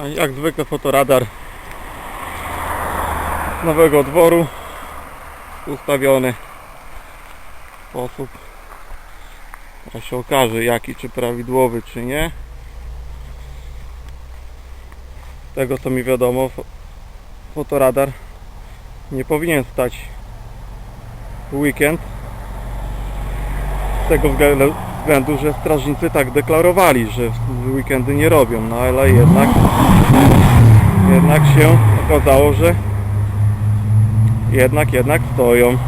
A jak zwykle fotoradar nowego dworu ustawiony w sposób teraz się okaże jaki czy prawidłowy czy nie. Z tego co mi wiadomo fo- fotoradar nie powinien stać w weekend. Z tego względu- względu, że strażnicy tak deklarowali, że w weekendy nie robią, no ale jednak jednak się okazało, że jednak, jednak stoją.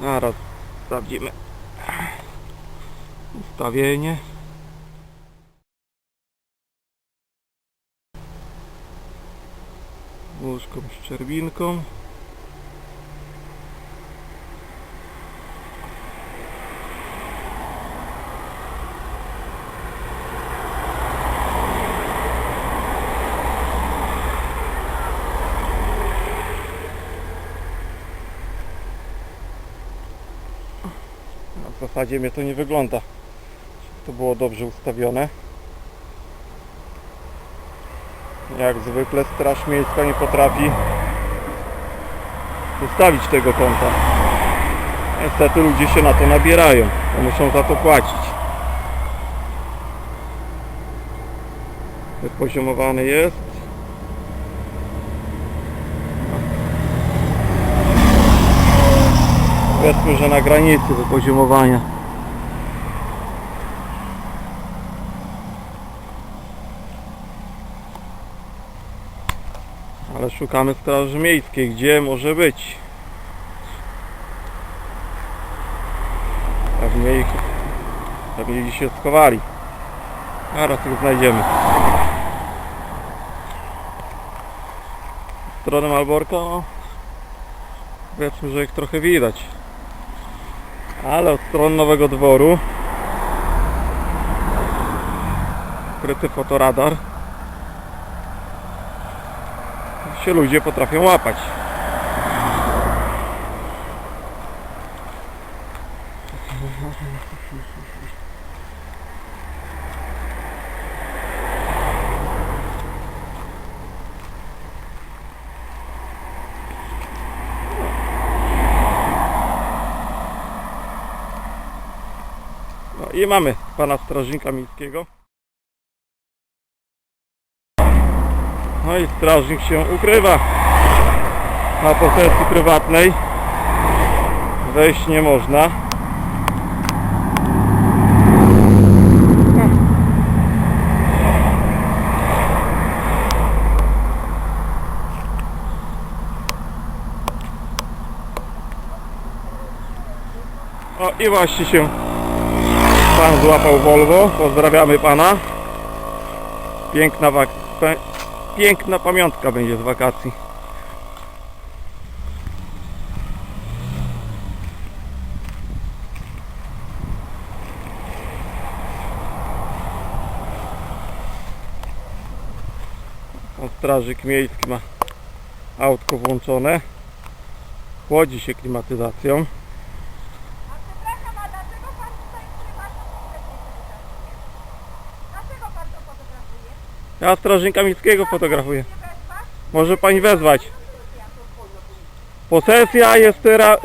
Zaraz sprawdzimy ustawienie. Łóżką z czerwinką. Zasadzie mnie to nie wygląda. To było dobrze ustawione. Jak zwykle Straż Miejska nie potrafi ustawić tego kąta. Niestety ludzie się na to nabierają, bo muszą za to płacić. Wypoziomowany jest. Powiedzmy, że na granicy wypoziomowania. Ale szukamy straży miejskiej, gdzie może być. Pewnie ich pewnie gdzieś się schowali. Zaraz ich znajdziemy. Stronę Malborka, no, powiedzmy, że ich trochę widać. Ale od strony Nowego Dworu ukryty fotoradar się ludzie potrafią łapać. I mamy pana strażnika miejskiego. No i strażnik się ukrywa na posesji prywatnej. Wejść nie można. O i właśnie się pan złapał Volvo. Pozdrawiamy pana. Piękna wak- piękna pamiątka będzie z wakacji. Pan strażyk miejski ma autko włączone. Chłodzi się klimatyzacją. A przepraszam, a dlaczego pan tutaj ukrywa to fotografuje? Dlaczego pan to fotografuje? Ja strażnika miejskiego fotografuję. Może pani wezwać. Posesja jest teraz...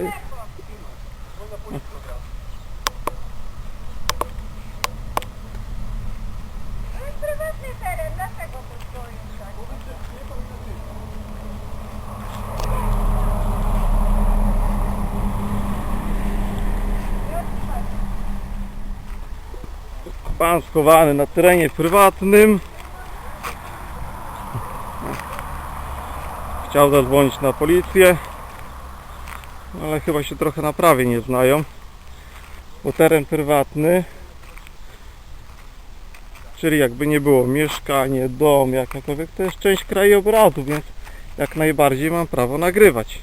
Pan schowany na terenie prywatnym. Chciał zadzwonić na policję. Ale chyba się trochę na prawie nie znają. Bo teren prywatny. Czyli jakby nie było mieszkanie, dom, jakakolwiek, to jest część krajobrazu, więc jak najbardziej mam prawo nagrywać.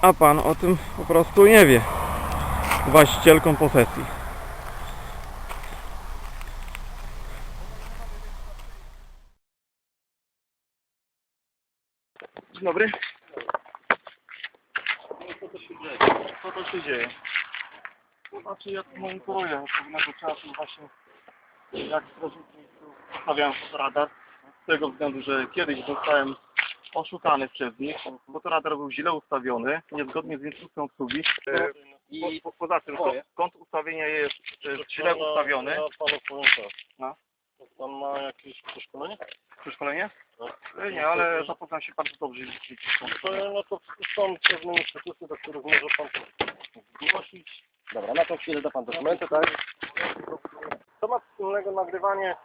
A pan o tym po prostu nie wie. Właścicielką posesji. Dzień dobry. to się dzieje? Co to się dzieje? To znaczy ja tu monitoruję od pewnego czasu właśnie jak strażnicy stawiają radar. Z tego względu, że kiedyś zostałem oszukany przez nich, bo to radar był źle ustawiony, niezgodnie z instrukcją obsługi. E, I po, po, poza tym, kąt, kąt ustawienia jest e, źle ustawiony. Pan ma jakieś przeszkolenie? Przeszkolenie? No. E, Nie, ale zapoznam się bardzo dobrze z No to, no to są pewne instytucje, do których może pan to zgłosić. Dobra, na tą chwilę da pan dokumenty, tak? Co ma wspólnego nagrywanie?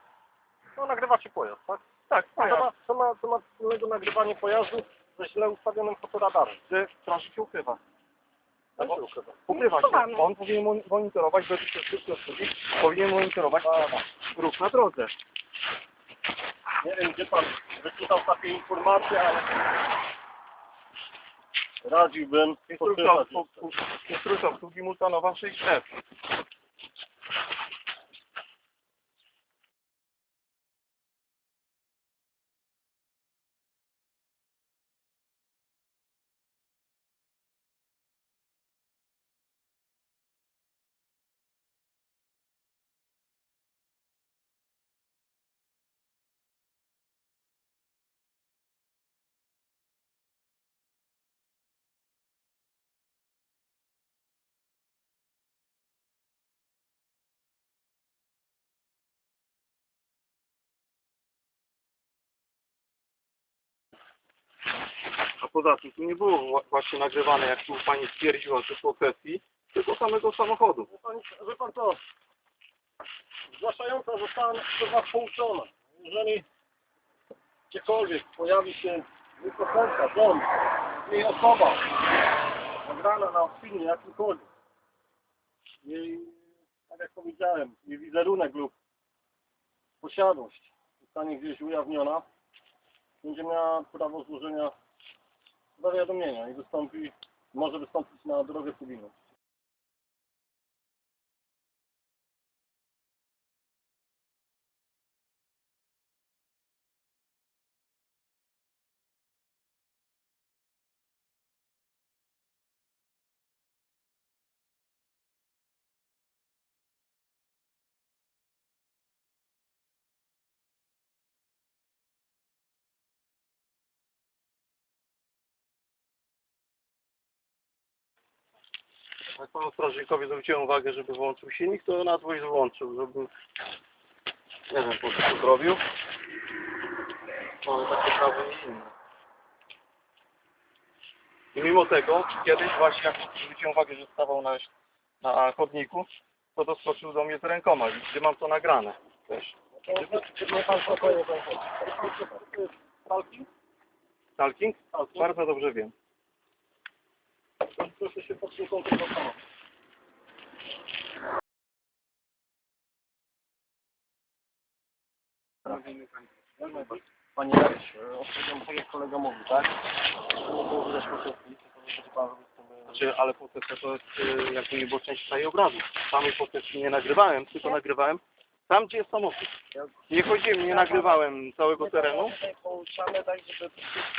No nagrywacie pojazd, tak? Tak, Co ma, co ma, co ma wspólnego nagrywanie pojazdu ze źle ustawionym fotoradarem? ukrywa. Tak się ukrywa. Ukrywa się. On powinien mon- monitorować, według obsługi, powinien monitorować ruch na drodze. Nie wiem, gdzie pan wyczytał takie informacje, ale radziłbym Instrukcja poczytać obsługi, instrukcja obsługi multanowa 6F. Tu nie było wła- właśnie nagrywane, jak tu pani stwierdziła, że po kwestii, tylko samego samochodu. Wie pan, wie pan co? Zgłaszająca została przez pouczona. Jeżeli gdziekolwiek pojawi się wysokosta, dom, jej osoba nagrana na filmie jakimkolwiek, jej, tak jak powiedziałem, jej wizerunek lub posiadłość zostanie gdzieś ujawniona, będzie miała prawo złożenia zawiadomienia i wystąpi, może wystąpić na drogę cywilną. Jak panu strażnikowi zwróciłem uwagę, żeby włączył silnik, to na dwoje włączył, żeby nie wiem, po co to zrobił. Mamy takie prawo i inne. I mimo tego, kiedyś właśnie jak zwróciłem uwagę, że stawał na, na chodniku, to doskoczył do mnie z rękoma, gdzie mam to nagrane też. Nie pan spokojnie, pan Stalking? Stalking? Bardzo dobrze wiem. Proszę się pod kątem zastanowić. Panie Jaryś, odpowiedziałem tak jak kolega mówił, tak? Nie było widać po sesji, to będzie pan robić z tym... e, Znaczy, ale posesja to jest y, jakby nie było część krajobrazu. Samej posesji nie nagrywałem, tylko nagrywałem tam, gdzie jest samochód. Nie chodziłem, nie nagrywałem całego terenu. Pouczamy tak, żeby,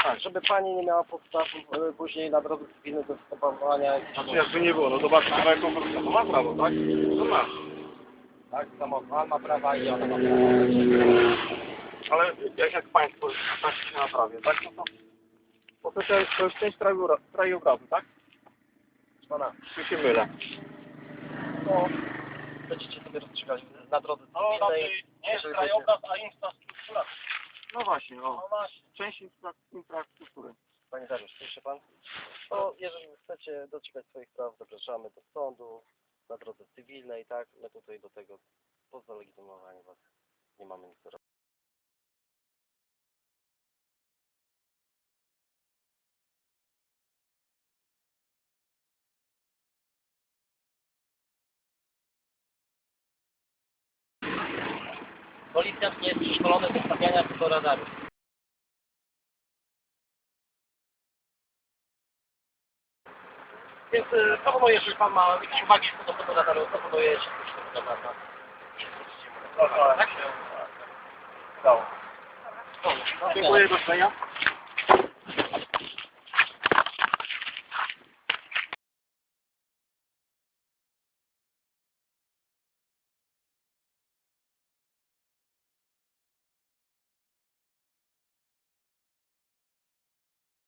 Tak. żeby pani nie miała podstaw e, później na drodze cywilnej do stopowania. Znaczy jakby nie było, no zobaczcie, chyba jaką to ma prawo, tak? To ma. Tak, samochód ma prawa i ona ma prawa. Ale jak, jak Państwo tak się naprawię, tak? No to posesja jest, to jest część krajobra- krajobrazu, tak? Pana, Czy się mylę? no, będziecie sobie rozstrzygać na drodze No, cywilnej. nie jest krajobraz, a infrastruktura. No właśnie, no. No właśnie. Część infra infrastruktury. Panie Dariusz, słyszy pan? To jeżeli chcecie doczekać swoich praw, zapraszamy do sądu na drodze cywilnej, tak? My tutaj do tego po zalegitymowaniu was nie mamy nic do Policjant nie jest przeszkolony do stawiania fotoradaru. Więc y, proponuję, jeżeli pan ma jakieś uwagi co do fotoradaru, proponuję się coś do pana. Tak? Dziękuję, do widzenia.